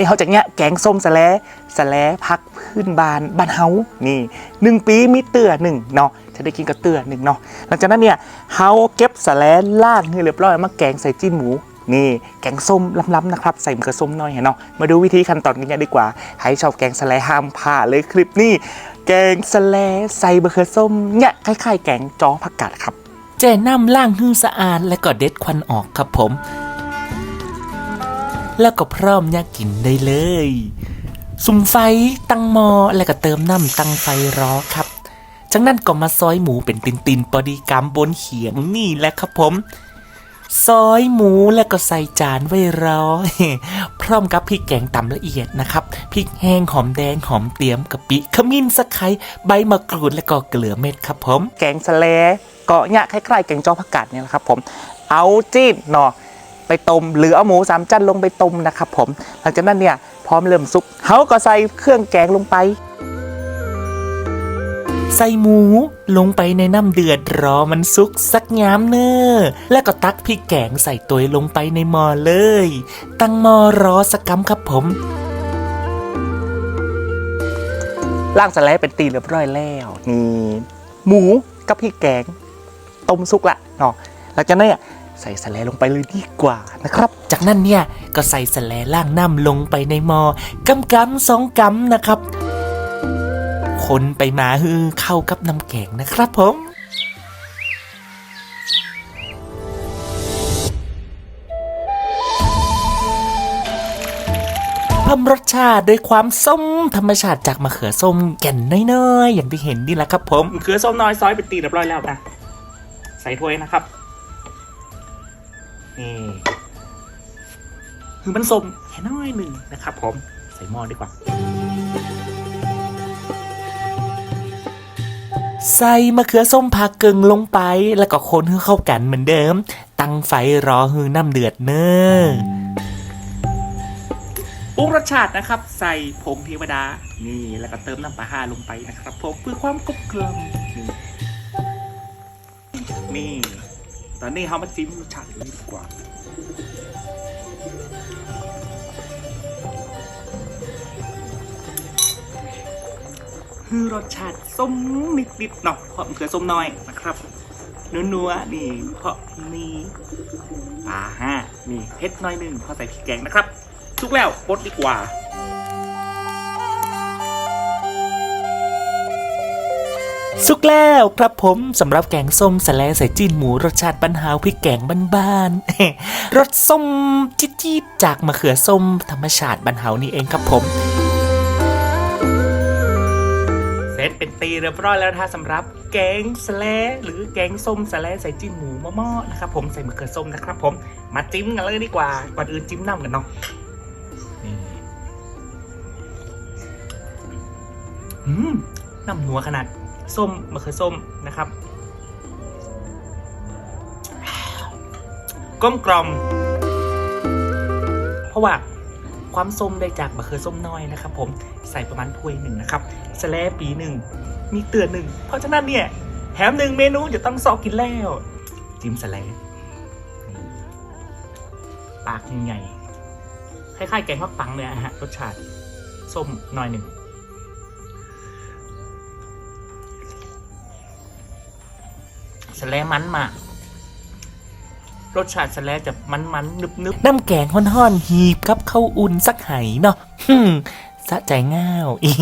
นี้เขาจะเนี้ยแกงส้มสะแลสะแลพักพื้นบานบ้านเฮานี่หนึ่งปีมีเตือหนึ่งเนาะจะได้กินกับเตือหนึ่งเนาะหลังจากนั้นเนี่ยเฮาเก็บสะแลล่างให้เรียบร้อยมาแกงใส่จิ้มหมูนี่แกงส้มล้ำๆนะครับ ใส่มะเขือส้มน่อยเนาะมาดูวิธีขั้นตอนกันดีกว่าใครชอบแกงสะแลห้ามพลาดเลยคลิปนี้ แกงสะแลใส่มะเขือส้มเนี่ยคล้ายๆ แกงจ้อผักกาดครับ เจน้ำล่างหื้อสะอาดและก็เด็ดควันออกครับผม แล้วก็พร้อมยากินได้เลย สุมไฟตั้งหมอแล้วก็เติมน้ำตั้งไฟรอครับ จากนั้นก็มาซอยหมูเป็นตินๆพอดีกำบนเขียงนี่แหละครับผมซอยหมูแล้วก็ใส่จานไว้รอพร้อมกับพริกแกงตำละเอียดนะครับพริกแห้งหอมแดงหอมเตียมกะปิขมิ้นสะไคร้ใบมะกรูดและก็เกลือเม็ดครับผม แกงสะแลก็เนี่ยคล้ายๆแกงจ้อผักกาดเนี่ยแหละครับผม เอาจีนเนาะ ไปต้มหรือเอาหมูสามชั้นลงไปต้มนะครับผมหลังจากนั้นเนี่ยพร้อมเริ่มซุปเขาก็ใส่เครื่องแกงลงไป ใส่หมูลงไปในน้ำเดือดรอมันสุกสักยามเนอแล้วก็ตักพริกแกงใส่ตัวลงไปในหม้อเลย ตั้งหม้อรอสักกำครับผมล่างสะแลเป็นตีเรียบร้อยแล้วนี่หมูกับพริกแกงต้มสุกละเนาะหลังจากนั้นเนี่ย ใส่สแลลงไปเลยดีกว่านะครับ จากนั้นเนี่ยก็ใส่สแลล่างน้ำลงไปในหม้อกำกำสองกำนะครับ คนไปมาฮือเข้ากับน้ำแกงนะครับผมเพิ่มรสชาติด้วยความส้มธรรมชาติจากมะเขือส้มแก่นน้อยๆอย่างที่เห็นนี่แหละครับผมมะเขือส้มน้อยซอยเป็นตีเรียบร้อยแล้วนะใส่ถ้วยนะครับ นี่คือมันส้มแค่น้อยหนึ่งนะครับผม ใส่หม้อดีกว่า ใส่มะเขือส้มผักเกึงลงไป แล้วก็คนให้เข้ากันเหมือนเดิม ตั้งไฟรอฮือน้ำเดือดเนอ้อปรุงรสชาตินะครับ ใส่ผงเทวดา นี่แล้วก็เติมน้ำปลาห้าลงไปนะครับผมเพื่อความกลมกล่อมนี่นี่ ตอนนี้เขามาจิ้มรสชาติดีกว่าคือรสชาติส้มนิดๆเนาะเพราะมันคือส้มน้อยนะครับนัวๆนี่เพราะมีปลาห้านี่เผ็ดน้อยนึงเพราะใส่พริกแกงนะครับ ทุกแล้วปดดีกว่า สุกแล้วครับผมสำหรับแกงส้มสแลใส่จีนหมูรสชาติปันหาพริกแกงบ้านๆรสส้มจี๊ดๆจากมะเขือส้มธรรมชาติบ้านเฮานี่เองครับผมเสร็จเป็นตีเรียบร้อยแล้วนะคะสำหรับแกงสแลหรือแกงส้มสแลใส่จิ้มหมูหม้อๆนะครับผมใส่มะเขือส้มนะครับผมมาจิ้มกันเลยดีกว่าก่อนอื่นจิ้มน้ำกันเนาะน้ำนัวขนาด ส้มมะเขือส้มนะครับกลมกลมเพราะว่าความส้มได้จากมะเขือส้มน้อยนะครับ ผมใส่ประมาณถ้วยหนึ่งนะครับสแลปีหนึ่งมีเตือนหนึ่งเพราะฉะนั้นเนี่ยแถมหนึ่งเมนูจะต้องซอกกินแล้วจิ้มสแลปากใหญ่คล้ายๆแกงฟักปังเลยอะฮะรสชาติส้มน่อยหนึ่ง สแลมันมากรสชาติสแลจะมันๆนึบๆน้ำแกงห่อนๆหีบกับข้าวอุ่นสักไหเนาะฮึสะใจง่าวอี